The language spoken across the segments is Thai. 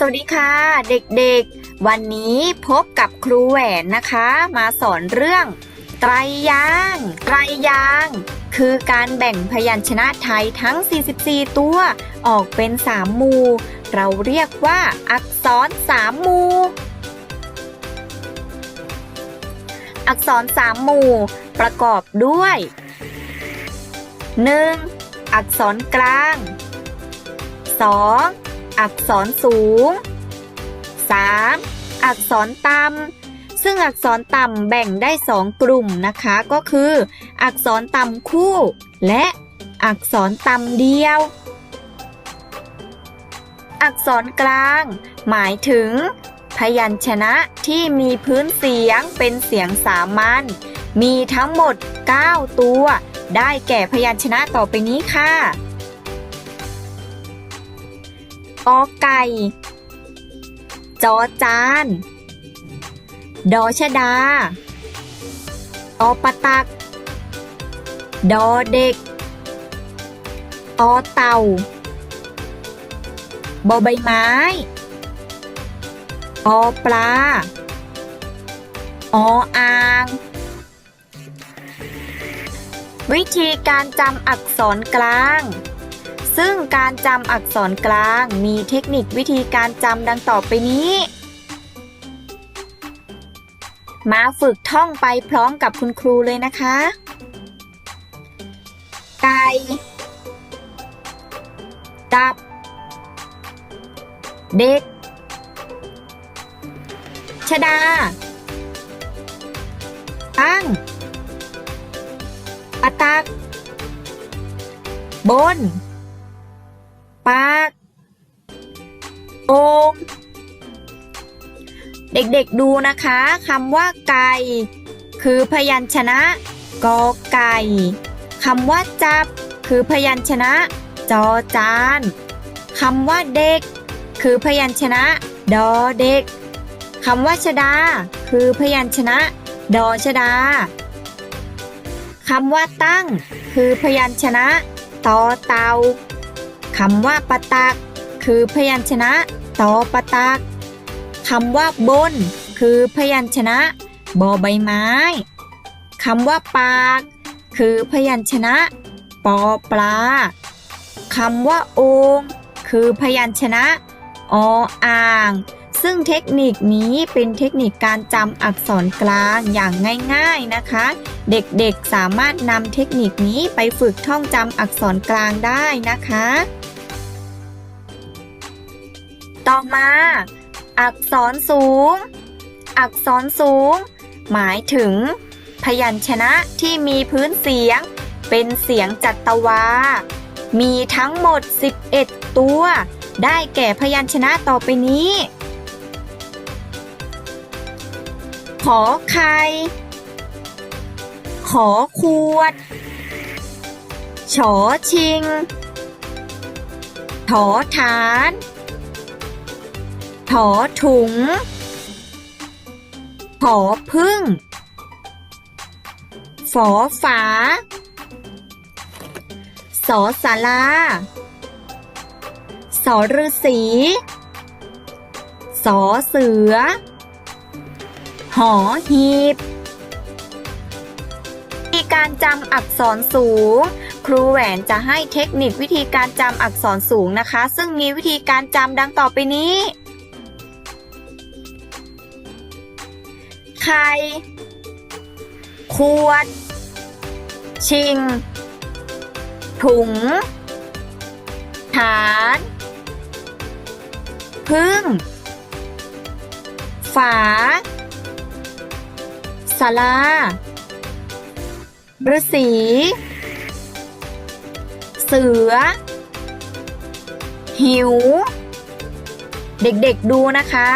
สวัสดีค่ะเด็กๆ วันนี้พบกับครูแหวนนะคะ มาสอนเรื่อง ไตรยางไตรยางค์คือการแบ่งพยัญชนะไทยทั้ง 44 ตัว ออกเป็น 3 หมู่ เราเรียกว่าอักษร 3 หมู่ อักษร 3 หมู่ ประกอบด้วย 1. อักษรกลาง 2. อักษรสูง 3. อักษรต่ำซึ่งอักษรต่ำแบ่งได้สองกลุ่มนะคะ ก็คือ อักษรต่ำคู่ และอักษรต่ำเดียว อักษรกลาง หมายถึง พยัญชนะที่มีพื้นเสียงเป็นเสียงสามัญมีทั้งหมด 9 ตัว ได้แก่พยัญชนะต่อไปนี้ค่ะ กอไก่ จอจาน ดอชดาอปตัก ดอเด็กอเต่าบอใบไม้อปลาออ่าง วิธีการจำอักษรกลาง ซึ่งการจำอักษรกลางมีเทคนิควิธีการจำดังต่อไปนี้ มาฝึกท่องไปพร้อมกับคุณครูเลยนะคะ ไก่ดับ เด็ก ชดา ตั้งปะตัก บน ปากโองเด็กๆดูนะคะคำว่าไก่ คือพยัญชนะกอไก่คำว่าจับ คือพยัญชนะจอจานคำว่าเด็ก คือพยัญชนะ ดอเด็กคำว่าชดา คือพยัญชนะ ดอชดาคำว่าตั้ง คือพยัญชนะ ตอเตา คำว่าปะตัก คือพยัญชนะตอปะตักคำว่าบน คือพยัญชนะบอใบไม้คำว่าปาก คือพยัญชนะปอปลาคำว่าโองคือพยัญชนะออ่าง ซึ่งเทคนิคนี้เป็นเทคนิคการจำอักษรกลางอย่างง่ายๆนะคะ เด็กๆสามารถนำเทคนิคนี้ไปฝึกท่องจำอักษรกลางได้นะคะ ต่อมา อักษรสูง อักษรสูง หมายถึง พยัญชนะที่มีพื้นเสียง เป็นเสียงจัตวา มีทั้งหมด 11 ตัว ได้แก่พยัญชนะต่อไปนี้ ขอไข่ขอขวด ฉอชิง ถอฐาน ถอถุงถอพึ่ง ฝอฝา สอสาราสอฤษีสอเสือ หอหีบวิธีการจำอักษรสูง ครูแหวนจะให้เทคนิควิธีการจำอักษรสูงนะคะ ซึ่งมีวิธีการจำดังต่อไปนี้ ไข่ขวด ชิง ถุง ฐาน พึ่ง ฝาสาราฤาษีเสือ หิว เด็กๆดูนะคะ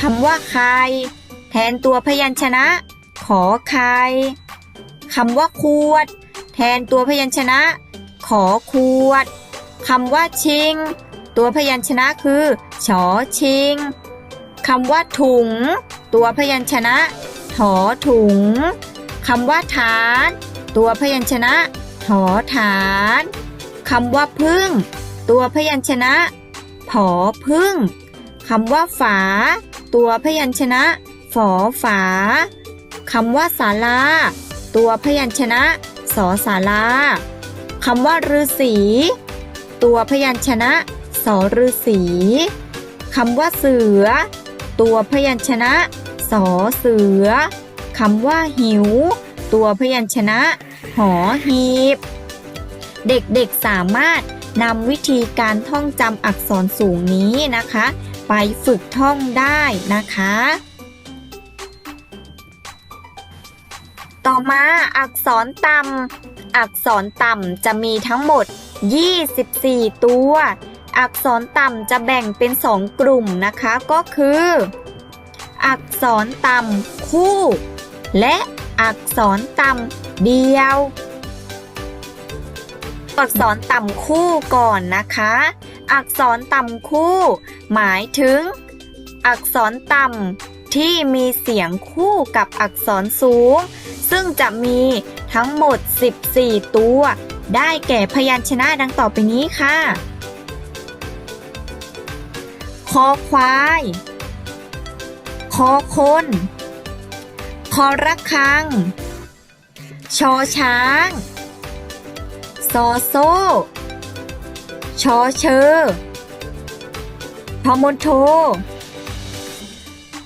คำว่าใคร แทนตัวพยัญชนะ ขอไข่คำว่าขวด แทนตัวพยัญชนะ ขอขวดคำว่าชิง ตัวพยัญชนะคือชอชิงคำว่าถุง ตัวพยัญชนะ ถอถุงคำว่าฐาน ตัวพยัญชนะ ถอฐานคำว่าพึ่ง ตัวพยัญชนะ ผอพึ่งคำว่าฝา ตัวพยัญชนะ ฝอฝาคำว่าศาลา ตัวพยัญชนะสอศาลาคำว่าฤาษีตัวพยัญชนะสอฤาษีคำว่าเสือ ตัวพยัญชนะสอเสือคำว่าหิว ตัวพยัญชนะ หอหีบ เด็กๆสามารถนำวิธีการท่องจำอักษรสูงนี้นะคะ ไปฝึกท่องได้นะคะ ต่อมาอักษรต่ำอักษรต่ำจะมีทั้งหมด 24 ตัว อักษรต่ำจะแบ่งเป็น 2 กลุ่มนะคะก็คือ อักษรต่ำคู่ และอักษรต่ำเดียว อักษรต่ำคู่ก่อนนะคะ อักษรต่ำคู่ หมายถึง อักษรต่ำที่มีเสียงคู่กับอักษรสูง ซึ่งจะมีทั้งหมด 14 ตัว ได้แก่พยัญชนะดังต่อไปนี้ค่ะ คอควาย คอคน คอระฆัง ชอช้าง ซอโซ่ ชอเชอพอมนโท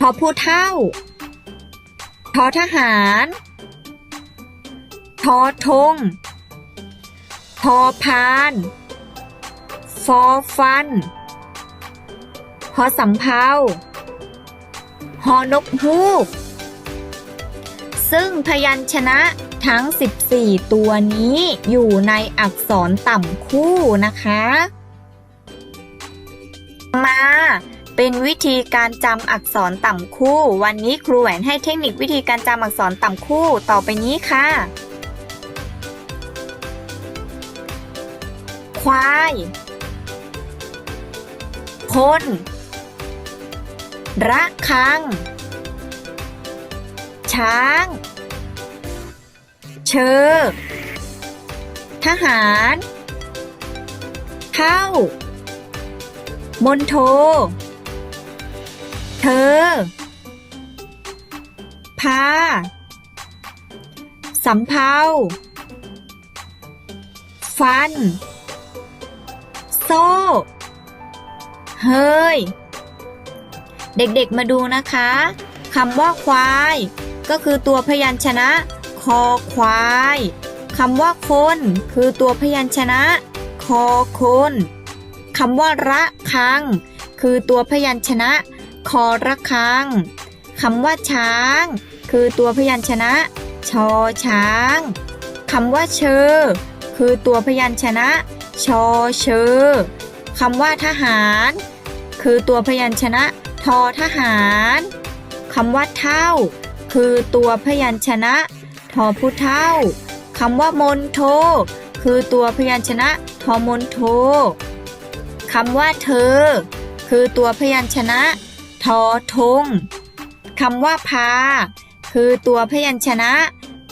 พอผู้เท่าทอทหาร อทง พอพาน ฟอฟันพอสำเภาฮอนกฮูก ซึ่งพยัญชนะทั้ง 14 ตัวนี้อยู่ในอักษรต่ำคู่นะคะ มาเป็นวิธีการจำอักษรต่ำคู่ วันนี้ครูแหวนให้เทคนิควิธีการจำอักษรต่ำคู่ต่อไปนี้ค่ะ ควาย คน ระคัง ช้าง เชอ ทหารเท่ามนโท เธอ พา สำเภา ฟัน โซ่ เฮ้ย เด็กๆมาดูนะคะคำว่าควาย ก็คือตัวพยัญชนะ คอควายคำว่าคนคือตัวพยัญชนะ คอคนคำว่าระคัง คือตัวพยัญชนะ คอระคังคำว่าช้าง คือตัวพยัญชนะ ชอช้างคำว่าเชอ คือตัวพยัญชนะ ชอเชอคำว่าทหาร คือตัวพยัญชนะทอทหารคำว่าเท่า คือตัวพยัญชนะทอผู้เท่าคำว่ามนโท คือตัวพยัญชนะทอมนโทคำว่าเธอ คือตัวพยัญชนะทอทงคำว่าพา คือตัวพยัญชนะ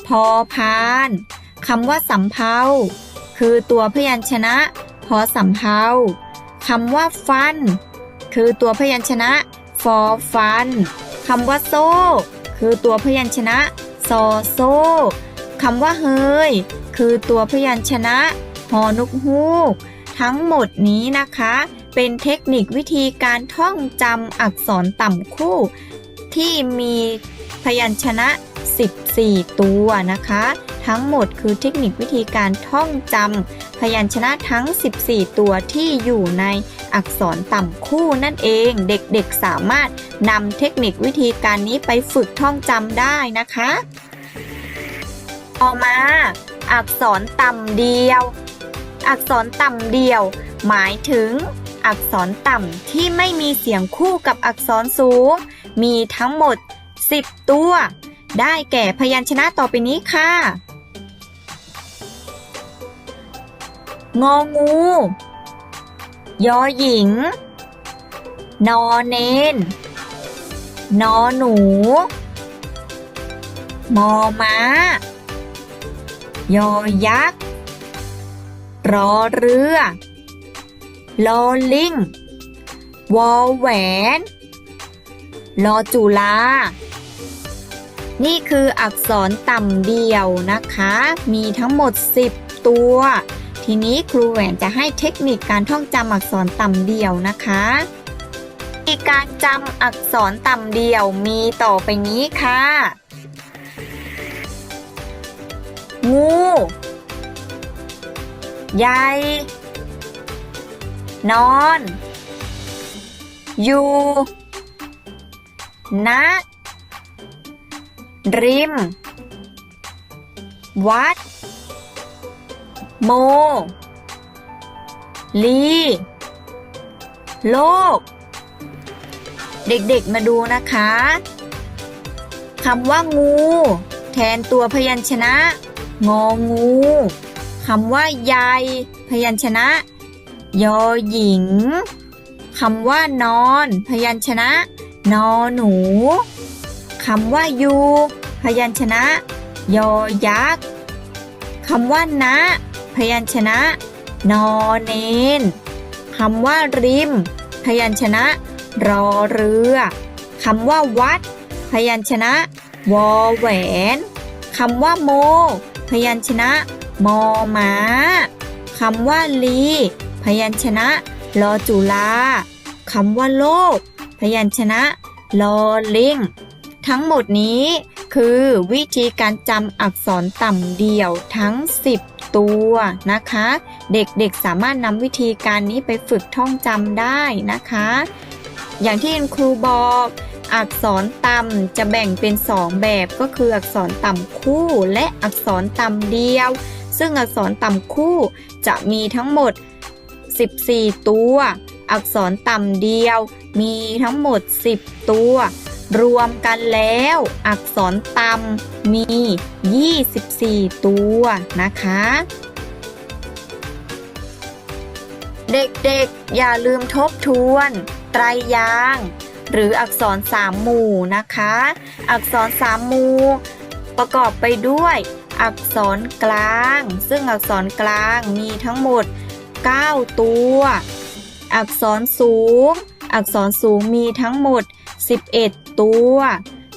พอพานคำว่าสำเภา คือตัวพยัญชนะพอสำเภาคำว่าฟัน คือตัวพยัญชนะฟอฟันคำว่าโซ่ คือตัวพยัญชนะซอโซ่คำว่าเฮย คือตัวพยัญชนะฮอนุกฮูก ทั้งหมดนี้นะคะ เป็นเทคนิควิธีการท่องจำอักษรต่ำคู่ ที่มีพยัญชนะ 14 ตัวนะคะ ทั้งหมดคือเทคนิควิธีการท่องจำพยัญชนะทั้ง 14 ตัวที่อยู่ในอักษรต่ำคู่นั่นเอง เด็กๆสามารถนำเทคนิควิธีการนี้ไปฝึกท่องจำได้นะคะ ต่อมา อักษรต่ำเดียว อักษรต่ำเดียว หมายถึงอักษรต่ำที่ไม่มีเสียงคู่กับอักษรสูง มีทั้งหมด 10 ตัว ได้แก่พยัญชนะต่อไปนี้ค่ะ งองู ยอหญิง นอเนน นอหนู มอม้า ยอยักษ์ รอเรือ ลอลิง วอแหวน ลอจุลา นี่คืออักษรต่ำเดียวนะคะ มีทั้งหมด 10 ตัว ทีนี้ครูแหวนจะให้เทคนิคการท่องจำอักษรต่ำเดียวนะคะีการจำอักษรต่ำเดียวมีต่อไปนี้ค่ะ งูใหญ่นอน อยู่ณ ริม วัด โม ลี โลก เด็กๆมาดูนะคะคำว่างู แทนตัวพยัญชนะ งองูคำว่าใยพยัญชนะ ยอหญิงคำว่านอน พยัญชนะ นอหนูคำว่ายู พยัญชนะ ยอยักษ์คำว่านะ พยัญชนะ นอเนนคำว่าริม พยัญชนะ รอเรือคำว่าวัด พยัญชนะ วอแหวนคำว่าโม พยัญชนะ มอม้าคำว่าลี พยัญชนะ ลอจุลาคำว่าโลก พยัญชนะ ลอลิง ทั้งหมดนี้ คือ วิธีการจำอักษรต่ำเดี่ยวทั้ง 10 ตัวนะคะ เด็กๆสามารถนำวิธีการนี้ไปฝึกท่องจำได้นะคะ อย่างที่คุณครูบอกอักษรต่ำจะแบ่งเป็น 2 แบบก็คืออักษรต่ำคู่และอักษรต่ำเดียว ซึ่งอักษรต่ำคู่จะมีทั้งหมด 14 ตัว อักษรต่ำเดียวมีทั้งหมด 10 ตัว รวมกันแล้ว อักษรต่ำมี 24 ตัวนะคะ เด็กๆ อย่าลืมทบทวน ไตรยาง หรืออักษรสามหมู่นะคะ อักษรสามหมู่ ประกอบไปด้วย อักษรกลาง ซึ่งอักษรกลางมีทั้งหมด 9 ตัว อักษรสูง อักษรสูงมีทั้งหมด 11 ตัว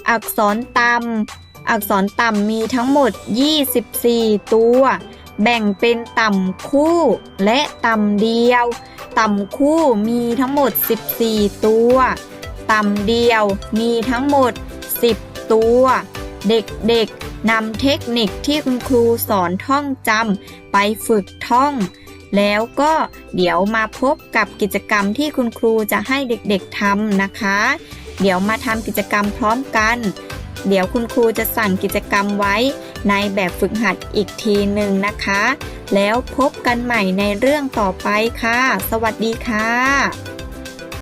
อักษรต่ำอักษรต่ำมีทั้งหมด 24 ตัว แบ่งเป็นต่ำคู่และต่ำเดียว ต่ำคู่มีทั้งหมด 14 ตัว ต่ำเดียวมีทั้งหมด 10 ตัว เด็กๆนำเทคนิคที่คุณครูสอนท่องจำไปฝึกท่องแล้วก็เดี๋ยวมาพบกับกิจกรรมที่คุณครูจะให้เด็กๆทำนะคะ เดี๋ยวมาทำกิจกรรมพร้อมกัน เดี๋ยวคุณครูจะสั่งกิจกรรมไว้ในแบบฝึกหัดอีกทีหนึ่งนะคะ แล้วพบกันใหม่ในเรื่องต่อไปค่ะ สวัสดีค่ะ